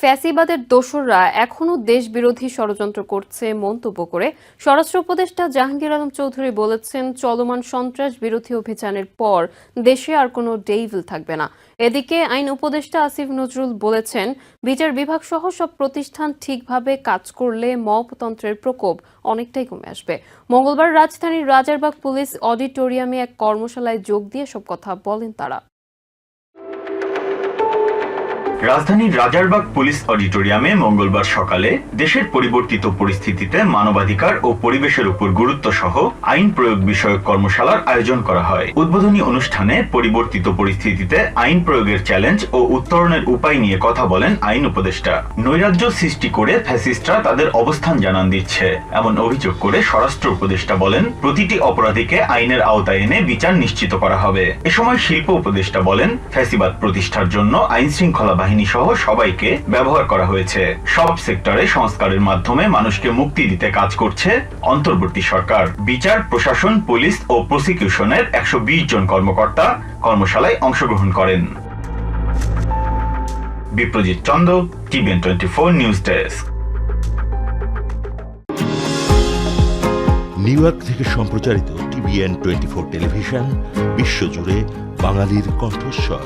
ফ্যাসিবাদের দোসররা এখনও দেশবিরোধী ষড়যন্ত্র করছে মন্তব্য করে। স্বরাষ্ট্র উপদেষ্টা জাহাঙ্গীর আলম চৌধুরী বলেছেন, চলমান সন্ত্রাস বিরোধী অভিযানের পর দেশে আর কোনো ডেইভিল থাকবে না। এদিকে আইন উপদেষ্টা আসিফ নজরুল বলেছেন, বিচার বিভাগ সহ সব প্রতিষ্ঠান ঠিকভাবে কাজ করলে মপতন্ত্রের প্রকোপ অনেকটাই কমে আসবে। মঙ্গলবার রাজধানীর রাজারবাগ পুলিশ অডিটোরিয়ামে এক কর্মশালায় যোগ দিয়ে সব কথা বলেন তারা। রাজধানীর রাজারবাগ পুলিশ অডিটোরিয়ামে মঙ্গলবার সকালে দেশের পরিবর্তিত পরিস্থিতিতে মানবাধিকার ও পরিবেশের উপর গুরুত্ব সহ আইন প্রয়োগ বিষয়ক কর্মশালার আয়োজন করা হয়। উদ্বোধনী অনুষ্ঠানে পরিবর্তিত পরিস্থিতিতে আইন প্রয়োগের চ্যালেঞ্জ ও উত্তরণের উপায় নিয়ে কথা বলেন আইন উপদেষ্টা। নৈরাজ্য সৃষ্টি করে ফ্যাসিস্টরা তাদের অবস্থান জানান দিচ্ছে, এমন অভিযোগ করে স্বরাষ্ট্র উপদেষ্টা বলেন। প্রতিটি অপরাধীকে আইনের আওতায় এনে বিচার নিশ্চিত করা হবে। এ সময় শিল্প উপদেষ্টা বলেন, ফ্যাসিবাদ প্রতিষ্ঠার জন্য আইন শৃঙ্খলা বাহিনী সহ সবাইকে ব্যবহার করা হয়েছে। সব সেক্টরে সংস্কারের মাধ্যমে মানুষকে মুক্তি দিতে কাজ করছে অন্তর্বর্তী সরকার। বিচার, প্রশাসন, পুলিশ ও প্রসিকিউশনের একশো জন কর্মকর্তা কর্মশালায় অংশগ্রহণ করেন। Biprajit Chanda, TVN twenty four news desk. New York থেকে সম্প্রচারিত টিভিএন টোয়েন্টি ফোর টেলিভিশন, বিশ্বজুড়ে বাঙালির কণ্ঠস্বর।